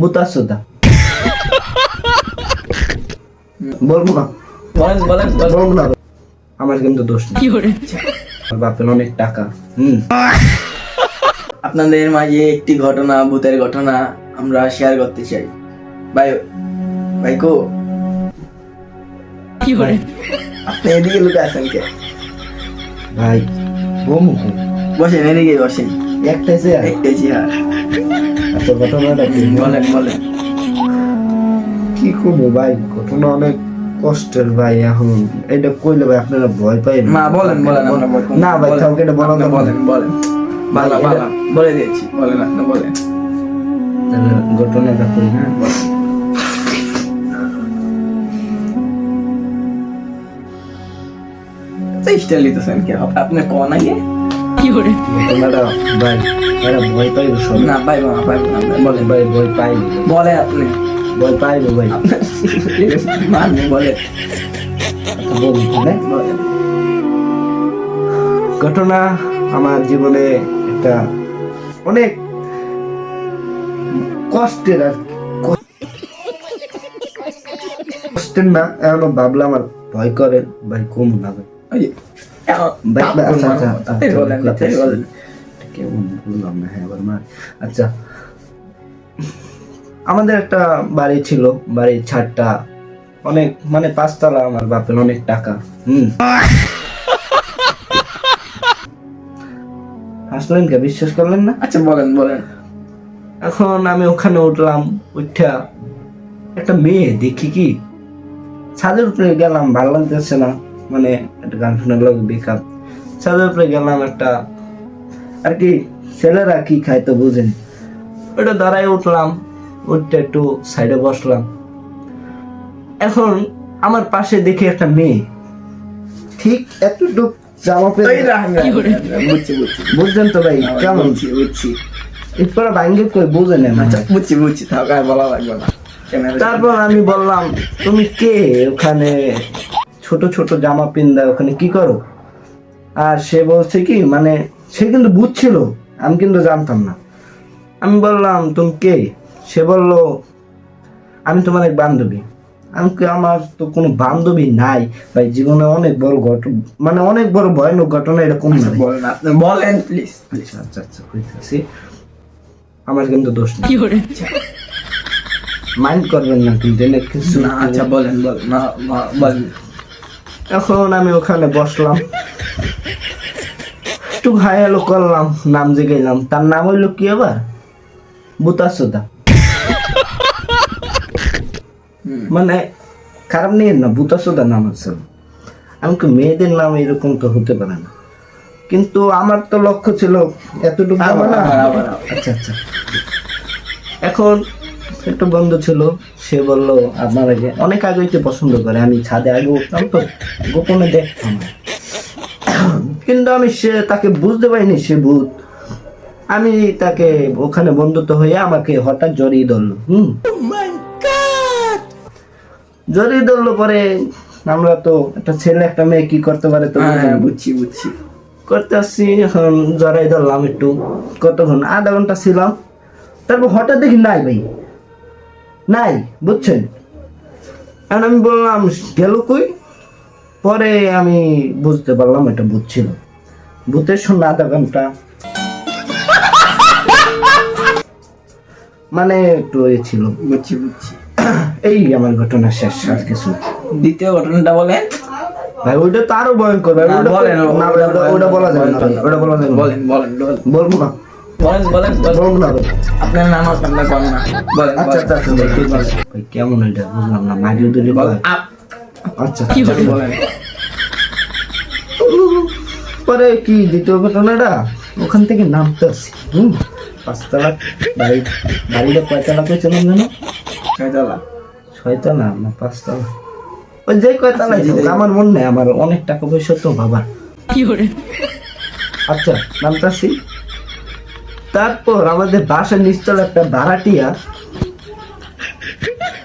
বুতাসুদা বলব না। বলেন বলেন বলব না। আমার কিন্তু দোষ নেই। আমার বাপের অনেক টাকা হুম। আপনাদের মাঝে একটি ঘটনা ভূতের ঘটনা আমরা শেয়ার করতে চাই। ভাই ভাই কো। কি করে? আপনি এদিকে লুকে আছেন কে? ভাই বমু বসেন এদিকে বসেন। একটাই চেয়ার। একটাই চেয়ার। ঘটনাটা কি বলেন বলেন। কি করব ভাই? ঘটনা অনেক কষ্টের ভাই এখন। এটা কইলে ভাই আপনারা ভয় পাই মা বলেন বলেন না ভাই বলেন, কাউকে এটা বলেন বলেন। বালা বালা বলে দিয়েছি বলেন আপনি বলেন। তাহলে ঘটনাটা কই হ্যাঁ? চেষ্টা লিতেছেন কে আপনি কোন আগে? ঘটনাটা ভাই ভয় সব না ভাই মামা ভাই ভয় পাইব। বলে আপনি। ভয় পাইব ভাই। মানে বলে। ঘটনা আমার জীবনে একটা অনেক কষ্টের আর কষ্টের না এখনও ভাবলাম আর ভয় করে ভাই কম না ভাই। আচ্ছা, আমাদের একটা বাড়ি ছিল বাড়ির ছাদটা অনেক মানে পাঁচতলা আমার বাপের অনেক টাকা। হুম। হাসলেন কে? বিশ্বাস করলেন না? আচ্ছা বলেন বলেন। এখন আমি ওখানে উঠলাম উঠা একটা মেয়ে দেখি কি? ছাদের উপরে গেলাম ভালো লাগতেছে না। মানে একটা গান শোনার লোক বেকার। ছাদের উপরে গেলাম একটা আর কি ছেলেরা কি খায় তো বুঝেন ওটা দাঁড়ায় উঠলাম উঠতে একটু সাইডে বসলাম। এখন আমার পাশে দেখি একটা মেয়ে। ঠিক এতটুকু জামা পেয়ে বুঝছেন তো ভাই কেমন? বুঝছি বুঝছি। এরপর ভাঙ্গে কই বুঝেন না আচ্ছা বুঝছি বুঝছি থাক আর বলা লাগবে না। তারপর আমি বললাম তুমি কে ওখানে? ছোট ছোট জামা পিন্দা ওখানে কি করো? আর সে বলছে কি মানে সে কিন্তু বুঝছিল আমি কিন্তু জানতাম না। আমি বললাম তুমি কে? সে বলল আমি তোমার এক বান্ধবী। আমি কি, আমার তো কোনো বান্ধবী নাই। ভাই জীবনে অনেক বড় ঘটনা মানে অনেক বড় ভয়ানক ঘটনা এরকম না ভাই। বলেন আপনি বলেন প্লিজ আচ্ছা আচ্ছা আচ্ছা আমার কিন্তু দোষ নেই। মাইন্ড করবেন না কিন্তু কিছু না আচ্ছা বলেন বলেন না না, বলেন। এখন আমি ওখানে বসলাম। একটু হাই হ্যালো করলাম নাম জিগাইলাম তার নাম হইল কি আবার? বুতাসুদা। মানে খারাপ নেই না বুতাসুদা নাম আছে। আমি কি মেয়েদের নাম এরকম তো হতে পারে না। কিন্তু আমার তো লক্ষ্য ছিল এতটুকু। আচ্ছা আচ্ছা। এখন একটা বন্ধু ছিল সে বলল আপনার আগে অনেক আগে হইতে পছন্দ করে আমি ছাদে আগে উঠতাম তো গোপনে দেখতাম। কিন্তু আমি সে তাকে বুঝতে পারিনি সে ভূত। আমি তাকে ওখানে বন্ধুত্ব হয়ে আমাকে হঠাৎ জড়িয়ে ধরলো হুম। জড়িয়ে ধরলো পরে আমরা তো একটা ছেলে একটা মেয়ে কি করতে পারে তো হ্যাঁ, বুঝছি বুঝছি। করতে আসছি এখন জড়াই ধরলাম একটু কতক্ষণ? আধা ঘণ্টা ছিলাম। তারপর হঠাৎ দেখি নাই ভাই। নাই বুঝছেন? এখন আমি বললাম গেল কই? পরে আমি বুঝতে পারলাম এটা ভূত ছিল। ভূতের সঙ্গে আধা ঘণ্টা। মানে একটু এ ছিল। বুঝছি বুঝছি। এই আমার ঘটনা শেষ আর কিছু দ্বিতীয় ঘটনাটা বলেন। ভাই ওইটা তো আরও ভয়ঙ্কর ভাই বলেন ওটা- ওটা বলা যাবে না ওটা বলা যাবে বলেন বলেন। বলব না। বলেন বলেন বলেন। বলব না ভাই আপনার নাম আপনার বলেন না বলেন আচ্ছা বলেন। আচ্ছা আচ্ছা ভাই, ঠিক কেমন এটা? বুঝলাম না মাঝে দুলি বলেন। আচ্ছা কি আচ্ছা, আচ্ছা। বলেন। পরে কি দ্বিতীয় ঘটনাটা? ওখান থেকে নামতে আসি। হুম পাঁচতলা বাড়ি বাড়িটা কয়তলা জানো? ছয়তলা। ছয়তলা না পাঁচতলা। ওই যে কয়তলা আমার মনে নেই আমার অনেক টাকা পয়সা তো বাবা কি আচ্ছা নামতে আসি। তারপর আমাদের বাসার নিচতলা একটা ভাড়াটিয়া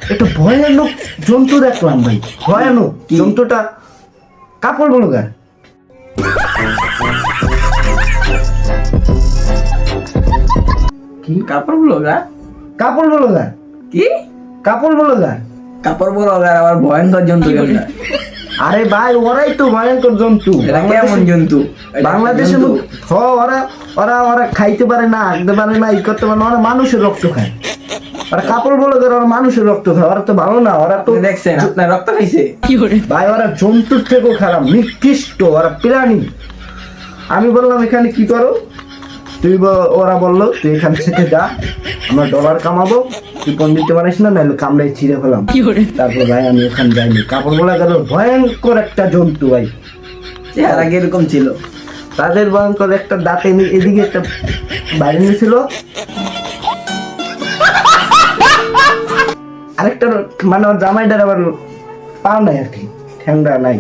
একটা ভয়ানক জন্তু দেখলাম ভাই ভয়ানক। জন্তুটা কাপড় বলো গা কি? কাপড়গুলো গা কাপড় বলো গা কি? কাপড় বলো গার কাপড় আর আবার ভয়ঙ্কর জন্তু কেমন আরে ভাই ওরাই তো ভয়ঙ্কর জন্তু। কেমন জন্তু? হ ওরা ওরা ওরা খাইতে পারে না আঁকতে পারে না ই করতে পারে না ওরা মানুষের রক্ত খায়। ওরা কাপড় বলো গার ওরা মানুষের রক্ত খায় ওরা তো ভালো না ওরা তো দেখছেন আপনার রক্ত খাইছে? ভাই ওরা জন্তুর থেকেও খারাপ নিকৃষ্ট ওরা প্রাণী। আমি বললাম এখানে কি করো? তুই ওরা বলল তুই এখান থেকে যা আমরা ডলার কামাবো পণ দিতে পারিস না নাহলে কামড়াই ছিঁড়ে ফেলাম। তারপর ভাই আমি ওখানে যাইনি। কাপড় গেল ভয়ঙ্কর একটা জন্তু ভাই। চেহারা কীরকম ছিল? তাদের ভয়ঙ্কর একটা দাঁতে এদিকে একটা বাইরে আরেকটা মানে ওর জামাইটার আবার পাও নাই আর কি ঠ্যাংরা নাই।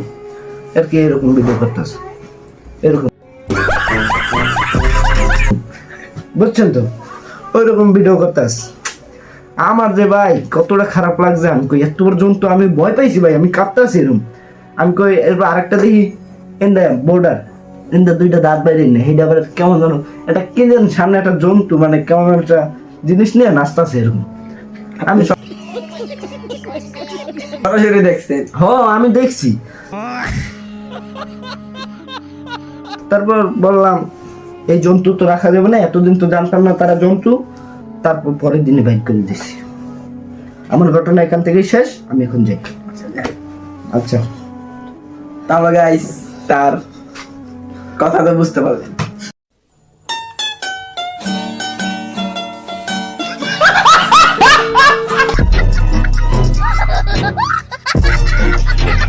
আর কি এরকম ভিডিও করতেছে? এরকম। বুঝছেন তো? ওই রকম ভিডিও করতেছ। আমার যে ভাই, কতটা খারাপ লাগছে, আমি কই, এত জন্তু আমি ভয় পাইছি ভাই, আমি কাঁপতাছি এরকম আমি কই, এরপর আরেকটা দেখি এন্ডা বর্ডার এন্ডা দুইটা দাঁত বাইরে নেই সেইটা আবার কেমন জানো এটা কি জানি সামনে একটা জন্তু মানে কেমন একটা জিনিস নিয়ে নাচতাছে এরকম। আমি সরাসরি দেখছেন হ, আমি দেখছি। তারপর বললাম, এই জন্তু তো রাখা যাবে না, এতদিন তো জানতাম না তারা জন্তু। তারপর পরের দিনে বাইক করে দিছি আমার ঘটনা এখান থেকেই শেষ আমি এখন যাই। আচ্ছা, তাহলে গাইস তার কথা তো বুঝতে পারবেন